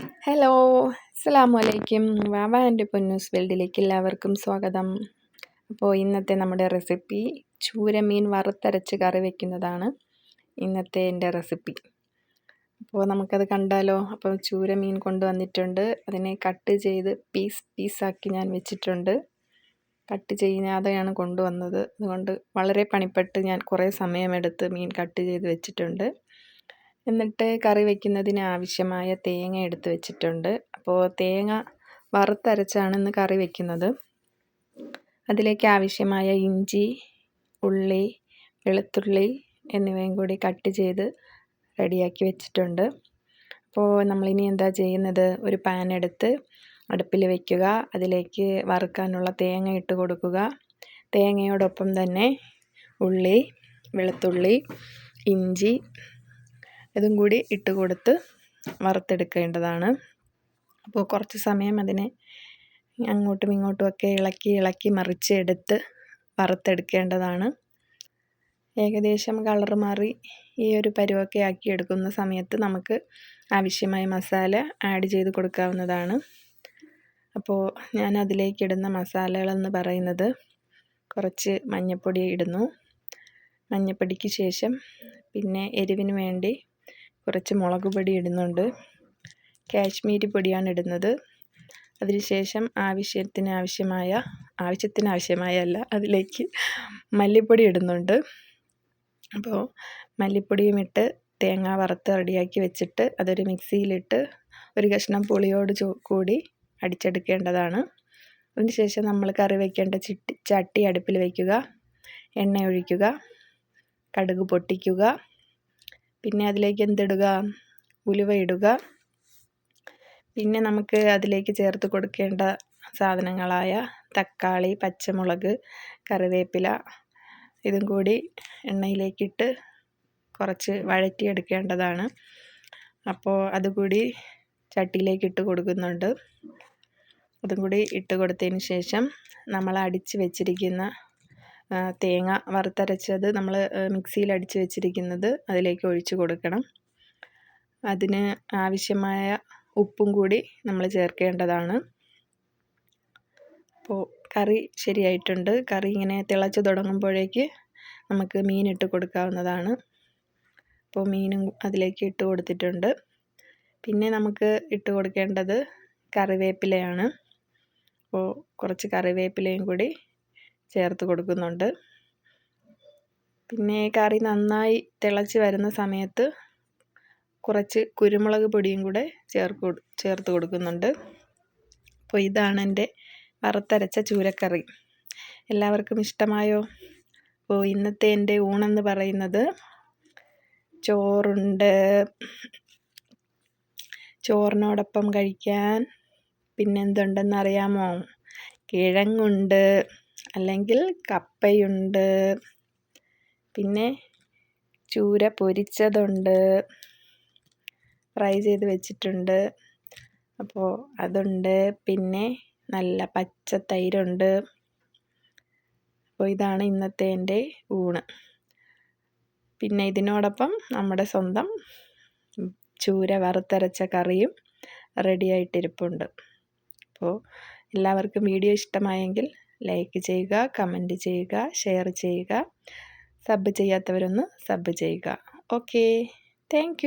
Hello അസ്സാം വലൈക്കും വാവ and Ponnoos വേൾഡിലേക്ക് എല്ലാവർക്കും സ്വാഗതം. അപ്പോൾ ഇന്നത്തെ നമ്മുടെ റെസിപ്പി ചൂരമീൻ വറുത്തരച്ച് കറി വയ്ക്കുന്നതാണ് ഇന്നത്തെ എന്റെ റെസിപ്പി. അപ്പോൾ നമുക്കത് കണ്ടാലോ? അപ്പോൾ ചൂരമീൻ കൊണ്ടുവന്നിട്ടുണ്ട്. അതിനെ കട്ട് ചെയ്ത് പീസ് പീസാക്കി ഞാൻ വെച്ചിട്ടുണ്ട്. കട്ട് ചെയ്യാതെയാണ് കൊണ്ടുവന്നത്. അതുകൊണ്ട് വളരെ പണിപ്പെട്ട് ഞാൻ കുറേ സമയമെടുത്ത് മീൻ കട്ട് ചെയ്ത് വെച്ചിട്ടുണ്ട്. എന്നിട്ട് കറി വയ്ക്കുന്നതിന് ആവശ്യമായ തേങ്ങ എടുത്ത് വെച്ചിട്ടുണ്ട്. അപ്പോൾ തേങ്ങ വറുത്തരച്ചാണ് ഇന്ന് കറി വയ്ക്കുന്നത് അതിലേക്ക് ആവശ്യമായ ഇഞ്ചി ഉള്ളി വെളുത്തുള്ളി എന്നിവയും കൂടി കട്ട് ചെയ്ത് റെഡിയാക്കി വെച്ചിട്ടുണ്ട്. അപ്പോൾ നമ്മളിനി എന്താ ചെയ്യുന്നത്? ഒരു പാൻ എടുത്ത് അടുപ്പിൽ വയ്ക്കുക അതിലേക്ക് വറുക്കാനുള്ള തേങ്ങ ഇട്ട് കൊടുക്കുക. തേങ്ങയോടൊപ്പം തന്നെ ഉള്ളി വെളുത്തുള്ളി ഇഞ്ചി ഇതും കൂടി ഇട്ട് കൊടുത്ത് വറുത്തെടുക്കേണ്ടതാണ്. അപ്പോൾ കുറച്ച് സമയം അതിനെ അങ്ങോട്ടും ഒക്കെ ഇളക്കി ഇളക്കി മറിച്ച് എടുത്ത് വറുത്തെടുക്കേണ്ടതാണ്. ഏകദേശം കളർ മാറി ഈ ഒരു പരുവൊക്കെ ആക്കി എടുക്കുന്ന സമയത്ത് നമുക്ക് ആവശ്യമായ മസാല ആഡ് ചെയ്ത് കൊടുക്കാവുന്നതാണ്. അപ്പോൾ ഞാൻ അതിലേക്ക് ഇടുന്ന മസാലകളെന്ന് പറയുന്നത് കുറച്ച് മഞ്ഞൾപ്പൊടി ഇടുന്നു. മഞ്ഞൾപ്പൊടിക്ക് ശേഷം പിന്നെ എരിവിന് വേണ്ടി കുറച്ച് മുളക് പൊടി ഇടുന്നുണ്ട്. കാശ്മീരി പൊടിയാണ് ഇടുന്നത്. അതിനുശേഷം ആവശ്യത്തിന് ആവശ്യമായ ആവശ്യത്തിന് ആവശ്യമായ അല്ല അതിലേക്ക് മല്ലിപ്പൊടി ഇടുന്നുണ്ട്. അപ്പോൾ മല്ലിപ്പൊടിയും ഇട്ട് തേങ്ങ വറുത്ത് റെഡിയാക്കി വെച്ചിട്ട് അതൊരു മിക്സിയിലിട്ട് ഒരു കഷ്ണം പുളിയോട് കൂടി അടിച്ചെടുക്കേണ്ടതാണ്. അതിനുശേഷം നമ്മൾ കറി വയ്ക്കേണ്ട ചിട്ടി ചട്ടി അടുപ്പിൽ വയ്ക്കുക എണ്ണ ഒഴിക്കുക. കടുക് പൊട്ടിക്കുക. പിന്നെ അതിലേക്ക് എന്തിടുക? ഉലുവ ഇടുക. പിന്നെ നമുക്ക് അതിലേക്ക് ചേർത്ത് കൊടുക്കേണ്ട സാധനങ്ങളായ തക്കാളി പച്ചമുളക് കറിവേപ്പില ഇതും കൂടി എണ്ണയിലേക്കിട്ട് കുറച്ച് വഴറ്റിയെടുക്കേണ്ടതാണ്. അപ്പോൾ അതുകൂടി ചട്ടിയിലേക്ക് ഇട്ട് കൊടുക്കുന്നുണ്ട്. അതും കൂടി ഇട്ട് കൊടുത്തതിന് ശേഷം നമ്മൾ അടിച്ച് വെച്ചിരിക്കുന്ന തേങ്ങ വറുത്തരച്ചത് നമ്മൾ മിക്സിയിൽ അടിച്ച് വെച്ചിരിക്കുന്നത് അതിലേക്ക് ഒഴിച്ച് കൊടുക്കണം. അതിന് ആവശ്യമായ ഉപ്പും കൂടി നമ്മൾ ചേർക്കേണ്ടതാണ്. അപ്പോൾ കറി ശരിയായിട്ടുണ്ട്. കറി ഇങ്ങനെ തിളച്ച് തുടങ്ങുമ്പോഴേക്ക് നമുക്ക് മീൻ ഇട്ട് കൊടുക്കാവുന്നതാണ്. അപ്പോൾ മീനും അതിലേക്ക് ഇട്ട് കൊടുത്തിട്ടുണ്ട്. പിന്നെ നമുക്ക് ഇട്ട് കൊടുക്കേണ്ടത് കറിവേപ്പിലയാണ്. അപ്പോൾ കുറച്ച് കറിവേപ്പിലയും കൂടി ചേർത്ത് കൊടുക്കുന്നുണ്ട്. പിന്നെ കറി നന്നായി തിളച്ച് വരുന്ന സമയത്ത് കുറച്ച് കുരുമുളക് പൊടിയും കൂടെ ചേർക്ക് ചേർത്ത് കൊടുക്കുന്നുണ്ട്. അപ്പോൾ ഇതാണ് എന്റെ വറുത്തരച്ച ചൂരക്കറി. എല്ലാവർക്കും ഇഷ്ടമായോ? അപ്പോൾ ഇന്നത്തെ എന്റെ ഊണെന്ന് പറയുന്നത് ചോറുണ്ട്. ചോറിനോടൊപ്പം കഴിക്കാൻ പിന്നെന്തുണ്ടെന്ന് അറിയാമോ കിഴങ്ങുണ്ട്. അല്ലെങ്കിൽ കപ്പയുണ്ട്. പിന്നെ ചൂര പൊരിച്ചതുണ്ട്. ഫ്രൈ ചെയ്ത് വെച്ചിട്ടുണ്ട്. അപ്പോൾ അതുണ്ട്. പിന്നെ നല്ല പച്ച തൈരുണ്ട്. അപ്പോൾ ഇതാണ് ഇന്നത്തെ എന്റെ ഊണ്. പിന്നെ ഇതിനോടൊപ്പം നമ്മുടെ സ്വന്തം ചൂര വറുത്തരച്ച കറിയും റെഡിയായിട്ടിരിപ്പുണ്ട്. അപ്പോൾ എല്ലാവർക്കും വീഡിയോ ഇഷ്ടമായെങ്കിൽ ലൈക്ക് ചെയ്യുക കമന്റ് ചെയ്യുക ഷെയർ ചെയ്യുക. സബ് ചെയ്യാത്തവരൊന്ന് സബ് ചെയ്യുക. Okay thank